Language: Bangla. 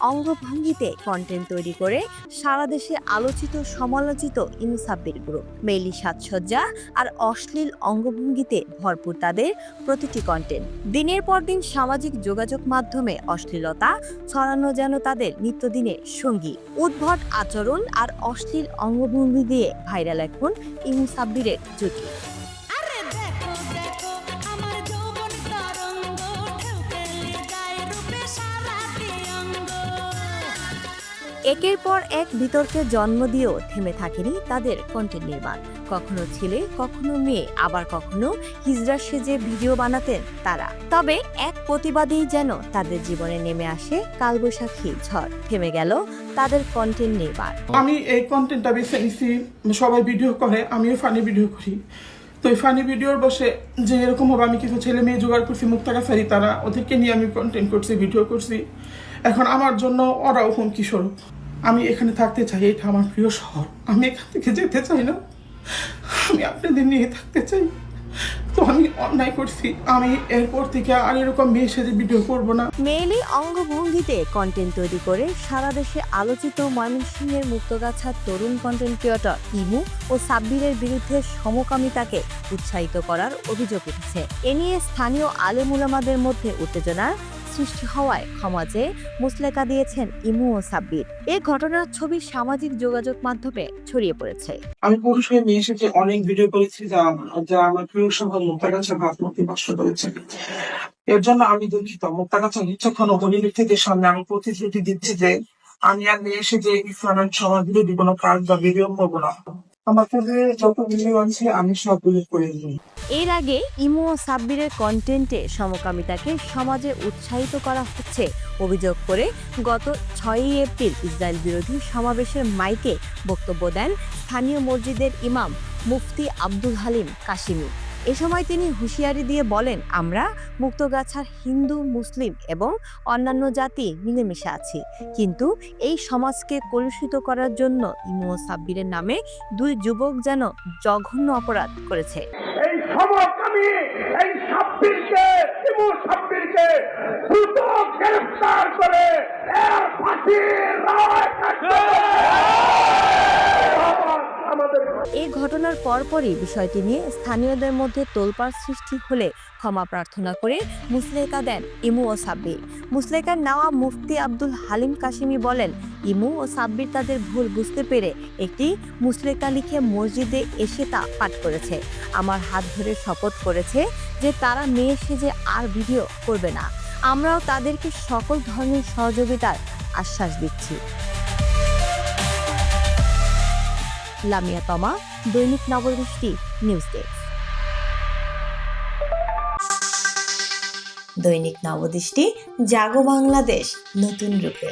অঙ্গভঙ্গিতে কন্টেন্ট তৈরি করে সারা দেশে আলোচিত, সমালোচিত ইনসাব্বির গ্রুপ মেইলি সাজসজ্জা আর অশ্লীল অঙ্গভঙ্গিতে ভরপুর তাদের প্রতিটি কন্টেন্ট দিনের পর দিন সামাজিক যোগাযোগ মাধ্যমে অশ্লীলতা ছড়ানো যেন তাদের নিত্যদিনের সঙ্গী। উদ্ভট আচরণ আর অশ্লীল অঙ্গভঙ্গি দিয়ে ভাইরাল এখন ইনসাব্বিরের জুটি একের পর এক বিতর্কে জন্ম দিয়েও থেমে থাকেনি তাদের কন্টেন্ট নির্মাণ। কখনো ছেলে, কখনো মেয়ে, আবার কখনো হিজরা সেজে ভিডিও বানাতেন তারা। তবে এক প্রতিবাদেই যেন তাদের জীবনে নেমে আসে কালবৈশাখী ঝড়। থেমে গেল তাদের কন্টেন্ট নির্মাণ। আমি এই কন্টেন্টটা বেছে নিছি সবাই ভিডিও করে, আমিও ফানি ভিডিও করি। তো এই ফানি ভিডিওর বসে যে এরকম হবে, আমি কিছু ছেলে মেয়ে জোগাড় করছি মুক্তাগাছারি তারা, ওদেরকে নিয়ে আমি কন্টেন্ট করছি ভিডিও করছি। এখন আমার জন্য ওরাও হুমকি স্বরূপ। আমি এখানে থাকতে চাই, এটা আমার প্রিয় শহর। আমি এখান থেকে যেতে চাই না। আমি আপনাদের নিয়ে থাকতে চাই। তো আমি অন্যায় করছি। আমি এরপর থেকে আর এরকম মেয়ে সেজে ভিডিও করব না। মেয়েলি অঙ্গভঙ্গিতে কন্টেন্ট তৈরি করে সারা দেশে আলোচিত ময়মনসিংহের মুক্তগাছার তরুণ কন্টেন্ট ক্রিয়েটর ইমু ও সাব্বিরের বিরুদ্ধে সমকামিতাকে উৎসাহিত করার অভিযোগ উঠেছে। এ নিয়ে স্থানীয় আলেমুলামাদের মধ্যে উত্তেজনার সৃষ্টি হওয়ায় ক্ষমা চেয়ে মুসলেকা দিয়েছেন ইমু ও সাব্বির। এ ঘটনার ছবি সামাজিক যোগাযোগ মাধ্যমে ছড়িয়ে পড়েছে। আমি পুরুষ হয়ে মেয়ে এসেছে অনেক ভিডিও করেছি যা যা আমার প্রিয় শহর মুক্তাগাছা ভাবমূর্তি নষ্ট করেছে। এর জন্য আমি দুঃখিত। মুক্তাগাছা নিচ্ছক্ষণ অনিলিক থেকে সামনে আমি প্রতিশ্রুতি দিচ্ছি যে আমি আর মেয়ে এসে যে ইসলামের সমাজ বিরোধী কোনো কাজ বা ভিডিও করব না। আমার যত ভিডিও আছে, আমি সব ডিলিট করে দিই এর আগে ইমু ও সাব্বিরের কন্টেন্টে সমকামিতাকে সমাজে উৎসাহিত করা হচ্ছে। অভিযোগ করে গত ছয়ই এপ্রিল ইসরায়েল বিরোধী সমাবেশের মাইকে বক্তব্য দেন স্থানীয় মসজিদের ইমাম মুফতি আব্দুল হালিম কাশিমি। এ সময় তিনি হুঁশিয়ারি দিয়ে বলেন, আমরা মুক্তগাছার হিন্দু, মুসলিম এবং অন্যান্য জাতি মিলেমিশে আছি। কিন্তু এই সমাজকে কলুষিত করার জন্য ইমু সাব্বিরের নামে দুই যুবক যেন জঘন্য অপরাধ করেছে। এই সমকামী এই সাব্বিরকে সাব্বিরকে দ্রুত গ্রেফতার করে এর ফাঁসির রায় এই ঘটনার পরপরই বিষয়টি নিয়ে স্থানীয়দের মধ্যে তোলপাড় সৃষ্টি হলে ক্ষমা প্রার্থনা করে মুসলেকা দেন ইমু ও সাব্বির মুসলেকার নেওয়া মুফতি আব্দুল হালিম কাশিমি বলেন, ইমু ও সাব্বির তাদের ভুল বুঝতে পেরে একটি মুসলেকা লিখে মসজিদে এসে তা পাঠ করেছে। আমার হাত ধরে শপথ করেছে যে তারা মেয়ে সেজে আর ভিডিও করবে না। আমরাও তাদেরকে সকল ধরনের সহযোগিতার আশ্বাস দিচ্ছি। লামিয়া তমা দৈনিক নবদৃষ্টি নিউজ ডেস্ক। দৈনিক নবদৃষ্টি জাগো বাংলাদেশ নতুন রূপে।